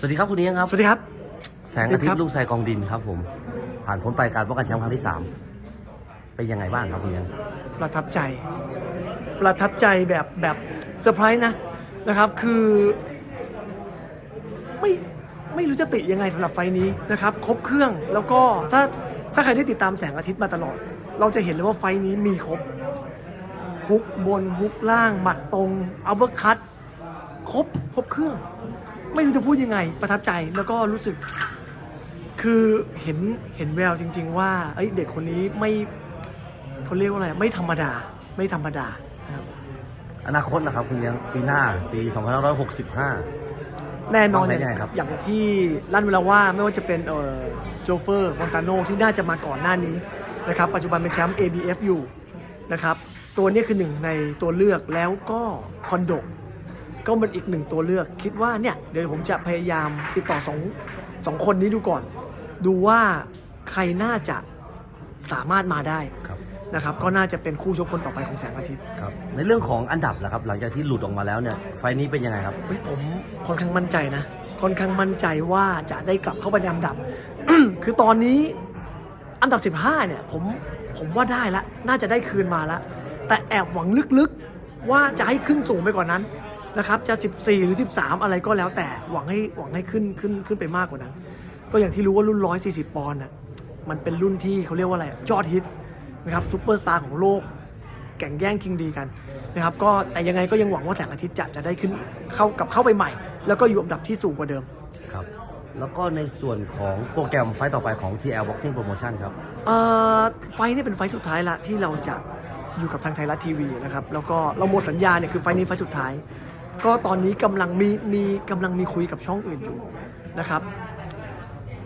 สวัสดีครับคุณเลี้ยงครับสวัสดีครับ แสงอาทิตครัย์บลูกชายกองดินครับ ผม ผ่านพ้นไปการป้องกันแชมป์ครั้งที่สามเป็นยังไงบ้างครับคุณเลี้ยงประทับใจ ประทับใจแบบแบบเซอร์ไพรส์นะนะครับคือไม่ไม่รู้จะติยังไงสำหรับไฟล์นี้นะครับ ครบเครื่องแล้วก็ถ้าถ้าใครได้ติดตามแสงอาทิตย์มาตลอด เราจะเห็นเลยว่าไฟล์นี้มีครบฮุกบนฮุกล่างหมัดตรงอัลเบอร์คัตครบครบเครื่อง ไม่รู้จะพูดยังไง ประทับใจแล้วก็รู้สึก คือเห็นเห็นแววจริง ๆ ว่าเอ้ยเด็กคนนี้ไม่เขาเรียกว่าอะไรไม่ธรรมดา ไม่ธรรมดานะครับอนาคตนะครับคุณเลี้ยงปีหน้าปี2565 แน่นอนวางแผนเนี่ยยังไงครับ อย่างที่ลั่นเวลาว่าไม่ว่าจะเป็นเอ่อโจเฟอร์มอนตาโนที่น่าจะมาก่อนหน้านี้นะครับปัจจุบันเป็นแชมป์ ABF อยู่นะครับตัวนี้คือหนึ่งในตัวเลือกแล้วก็คอนโด ก็เป็นอีกหนึ่งตัวเลือก คิดว่าเนี่ยเดี๋ยวผมจะพยายามติดต่อสองสองคนนี้ดูก่อน ดูว่าใครน่าจะสามารถมาได้ครับนะครับ ก็น่าจะเป็นคู่ชกคนต่อไปของแสงอาทิตย์ครับในเรื่องของอันดับล่ะครับ หลังจากที่หลุดออกมาแล้วเนี่ยไฟล์นี้เป็นยังไงครับเฮ้ยผมค่อนข้างมั่นใจนะค่อนข้างมั่นใจว่าจะได้กลับเข้าไปในอันดับ คือตอนนี้อันดับ 15 เนี่ยผมผมว่าได้ละ น่าจะได้คืนมาละแต่แอบหวังลึกๆ ว่าจะให้ขึ้นสูงไปกว่านั้นนะครับจะ 14 หรือ 13 อะไรก็แล้วแต่หวังให้หวังให้ขึ้นขึ้นขึ้นไปมากกว่านั้น ก็อย่างที่รู้ว่ารุ่น 140 ปอนด์น่ะมันเป็นรุ่นที่เขาเรียกว่าอะไรยอดฮิตนะครับซูเปอร์สตาร์ของโลกแข่งแย่งคิงดีกันนะครับก็แต่ยังไงก็ยังหวังว่าแสงอาทิตย์จะจะได้ขึ้นเข้ากับเข้าไปใหม่ แล้วก็อยู่อันดับที่สูงกว่าเดิมครับแล้วก็ในส่วนของโปรแกรมไฟล์ต่อไปของ TL Boxing Promotion ครับเอ่อไฟล์นี่เป็นไฟล์สุดท้ายละที่เราจะอยู่กับทางไทยรัฐทีวีนะครับแล้วก็เราหมดสัญญาเนี่ยคือไฟล์นี้ไฟล์สุดท้าย ก็ตอนนี้กำลังมีมีกำลังมีคุยกับช่องอื่นอยู่นะครับ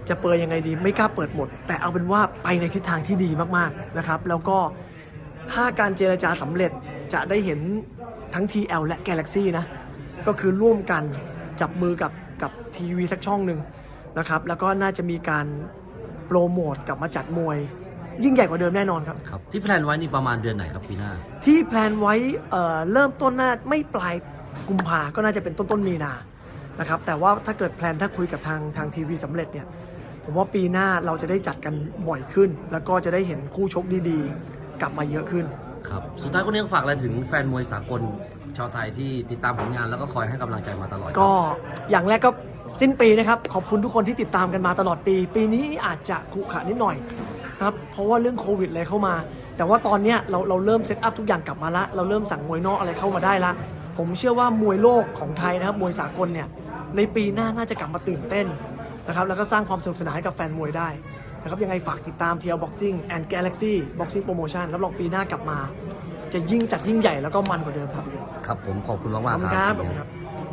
จะเปิดยังไงดีไม่กล้าเปิดหมด แต่เอาเป็นว่าไปในทิศทางที่ดีมากๆนะครับ แล้วก็ถ้าการเจรจาสำเร็จจะได้เห็นทั้ง TL และ Galaxy นะ ก็คือร่วมกันจับมือกับกับทีวีสักช่องหนึ่งนะครับ แล้วก็น่าจะมีการโปรโมทกลับมาจัดมวย ยิ่งใหญ่กว่าเดิมแน่นอนครับ ครับที่แพลนไว้นี่ประมาณเดือนไหนครับปีหน้า ที่แพลนไว้เอ่อเริ่มต้นน่าไม่ปลาย กุมภาก็น่าจะเป็นต้นต้นมีนานะครับแต่ว่าถ้าเกิดแพลนถ้าคุยกับทางทางทีวีสำเร็จเนี่ยผมว่าปีหน้าเราจะได้จัดกันบ่อยขึ้น แล้วก็จะได้เห็นคู่ชกดีๆ กลับมาเยอะขึ้น ครับ สุดท้ายคุณเลี้ยงฝากอะไรถึงแฟนมวยสากลชาวไทยที่ติดตามผลงานแล้วก็คอยให้กำลังใจมาตลอดครับก็อย่างแรกก็สิ้นปีนะครับ ขอบคุณทุกคนที่ติดตามกันมาตลอดปี ปีนี้อาจจะขรุขระนิดหน่อยนะครับเพราะว่าเรื่องโควิดอะไรเข้ามา แต่ว่าตอนเนี้ยเราเราเริ่มเซตอัพทุกอย่างกลับมาละเราเริ่มสั่งมวยนอกอะไรเข้ามาได้ละ ผมเชื่อว่ามวยโลกของไทยนะครับมวยสากลเนี่ยในปีหน้าน่าจะกลับมาตื่นเต้นนะครับแล้วก็สร้างความสนุกสนานให้กับแฟนมวยได้นะครับยังไงฝากติดตาม TL Boxing and Galaxy Boxing Promotion รับรองปีหน้ากลับมา จะยิ่งจัดยิ่งใหญ่แล้วก็มันกว่าเดิมครับ ครับผมขอบคุณมากขอบๆคุณคครัรับบขอบคุณครับ